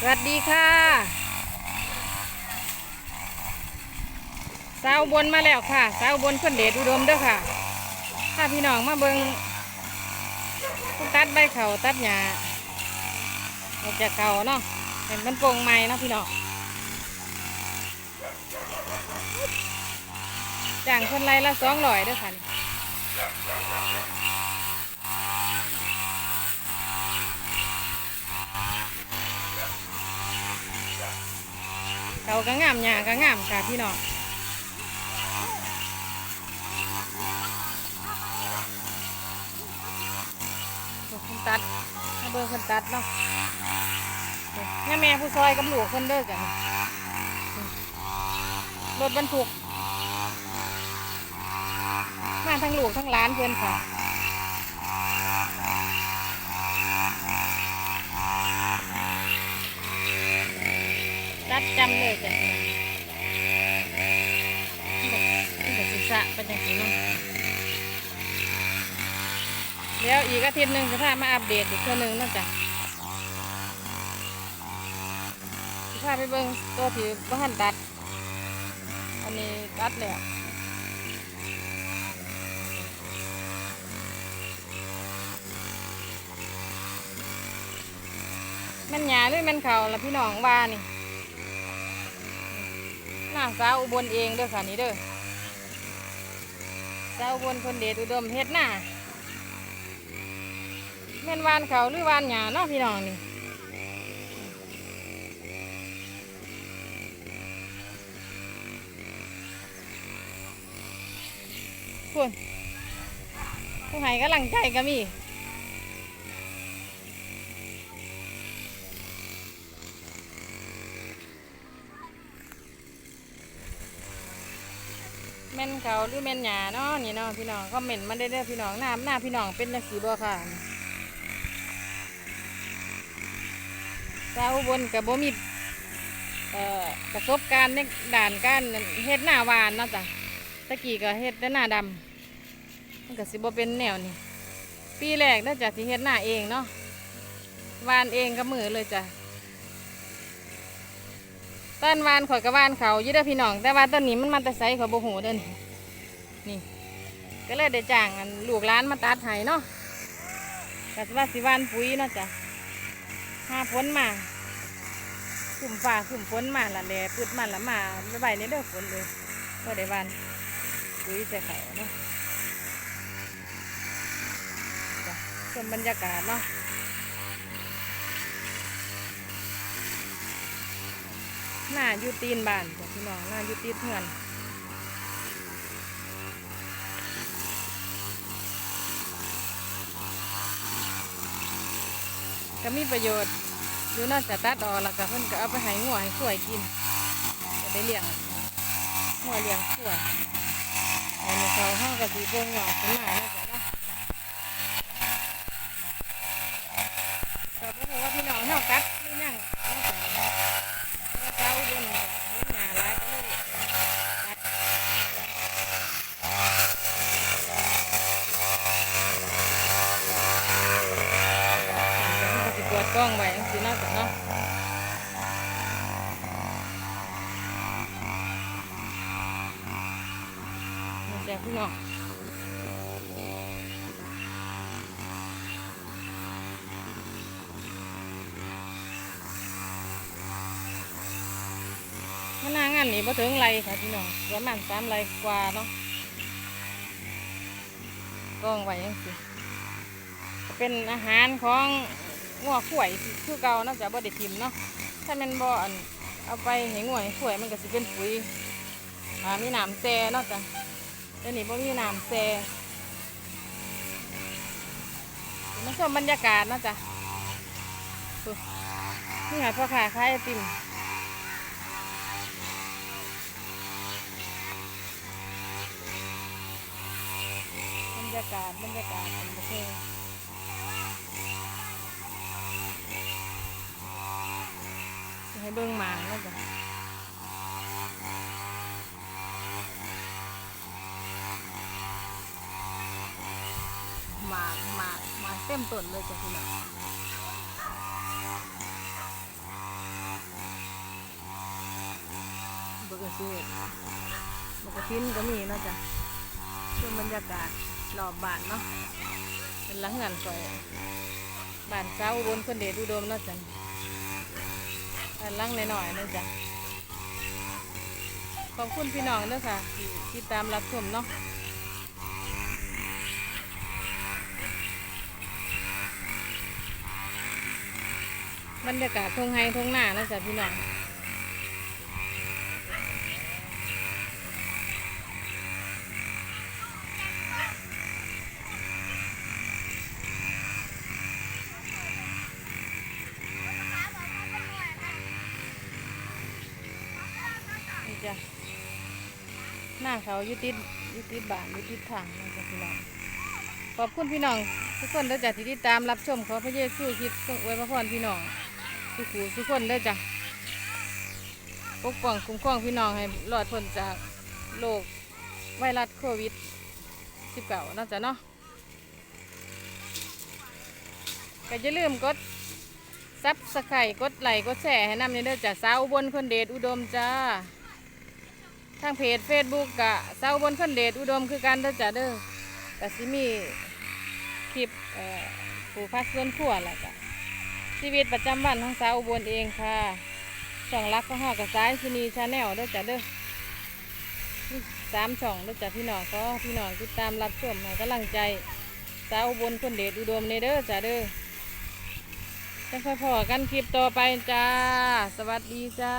สวัสดีค่ะสาวบนมาแล้วค่ะสาวอุบนคนเดชอุดมเด้อค่ะถ้าพี่น้องมาเบิงตัดใบเขาตัดหญ้าออกจากเขาเนาะเห็นมันโปร่งใหม่เนาะพี่น้องจ้างคนไรละสองร้อยเด้อค่ะ เขาก็งามหญ้าก็งามค่ะพี่น้องคนตัดมาเบิ่งคนตัดเนาะนี่แม่ผู้ซอยกับลูกคนเด้อจ้ะรถบรรทุกมาทั้งหลูกทั้งหลานเพื่อนค่ะ รัดจำเลยจ้ะนี่แบบศีรษะเป็นอย่างนี้เนาะเดี๋ยวอีกอาทิตย์หนึ่งจะพามาอัปเดตอีกเทื่อหนึ่งนาะจ้ะพาไปเบิ่งตัวที่บ้านตัด อันนี้ตัดแล้วมันหยาหรือมันเขาละพี่น้องว่านี่ สาวอุบลเองเด้อค่ะนี่เด้อสาวอุบลคนเดชอุดมเฮ็ดหน้าแม่นวานเขาหรือวานหยาเนาะพี่น้องนี่คุณผู้ให้กำลังใจก็มี แม่นเขาหรือแม่นหยาเนาะนี่เนาะพี่น้องคอมเมนต์มาได้เด้อพี่น้องหน้าหน้าพี่น้องเป็นจังสีบ่ค่ะสาวบนกับบ่มีประสบการณ์ในด่านการเฮ็ดหน้าวานเนาะจ้ะตะกี้ก็เฮ็ดแต่หน้าดำมันก็สิบ่เป็นแนวนี้ปีแรกน่าจะสิเฮ็ดหน้าเองเนาะวานเองกับมือเลยจ้ะ ต้นวานข่อยกับวานเขายืดเด้พี่น้อง แต่ว่าต้นนี้มันมาแต่ไซเขาโบหูเด้นนี่ ก็เลยได้จ้างลูกร้านมาตัดให้เนาะกสิว่าสิวานปุ๋ยเนาะจ้ะห้าพ้นมาขุ่มฟ้าขุ่มฝนมาละแหล่ปืดมาละมาใบนี้เด้อฝนเลยก็ได้วานปุ๋ยใส่เขาเนาะจ้ะชมบรรยากาศเนาะ หน้าอยู่ตีนบ้านจ้ะพี่น้องหน้าอยู่ตีนเพื่อนก็มีประโยชน์อยู่นอกจากตัดออกแล้วก็เพิ่นก็เอาไปให้งัวให้ขวยกินจะได้เลี้ยงงัวเลี้ยงข้วยอันนี้เขาห้องกับสีบ่งหงอกขึ้นมานาะจ้ะเนาะก็บ่รู้ว่าพี่น้องเฮาตัดหรือยังเนาะจ้ะ เจ้าบนนี้หาร้ายก็เลยตัดมันจะปวด กล้องไว้สิเนาะจ้ะเนาะแจ้ะพี่น้องถ้านางงานนี่บ่ถึงไรค่ะพี่น้องประมาณสามไรกว่าเนาะกล้องไว้ยังสิเป็นอาหารของ งัวข่วยคือเก่านาะจะบ่ได้ทิมเนาะถ้ามันบ่อันเอาไปให้งัวให้ข่วยมันก็สิเป็นปุ๋ยอ่ามีน้ำแซ่เนาะจ้ะเดี๋ยวนี้บ่มีน้ำแซ่มาชมบรรยากาศเนาะจ้ะนี่ค่ะพ่อค้าขายไอติมบรรยากาศบรรยากาศเป็นโอเคจ เบิ้งมาแล้วจ้ะหมากหมากหมากเต็มต้นเลยจ้ะพี่น้องเบิ้งสีเบิ้งชิ้นก็มีนะจ้ะช่วงบรรยากาศรอบบ้านเนาะเป็นหลังงานก่อยบ้านเช้าบนเพื่นเดชอุดมเนาะจ้ะ บ้านหลังหน่อยๆนะจ้ะขอบคุณพี่น้องด้วยค่ะที่ติดตามรับชมเนาะบรรยากาศทงไฮทงหน้านะจ๊ะพี่น้อง นี่จ้ะหน้าเขายุติดยุติดบานยุติดทางนะจ๊ะพี่น้องขอบคุณพี่น้อง ทุกคนเด้จ้ะที่ติดตามรับชมขอพระเยซูคริดทรงอวยพระพรพี่น้องทุกผู้ทุกคนเด้จ้ะปกป้องคุ้มครองพี่น้องให้รอดพ้นจากโรคไวรัสโควิด -19 เนาจ้ะเนาะก็อย่าลืมกดซับสไครต์กดไลค์กดแชร์ให้นำในเด้อจ้ะสาวบนคนเดชอุดมจ้า ทางเพจ Facebook กะสาวอุบนคนเดชอุดมคือกันเด้อจ้ะเด้อก็สิมีคลิปเอ่อผู้พักส่วนขั้วแหละจ้ะชีวิตประจำวันของสาวอุบลเองค่ะช่องรักของห้ากับสายชินีชาแนลด้วยจ้ะเด้อสามช่องด้วยจ้ะพี่น้องก็พี่น้องติดตามรับชมให้กำลังใจสาวอุบลคนเดชอุดมในเด้อจ้ะเด้อจังค่อยพอกันคลิปต่อไปจ้า สวัสดีจ้า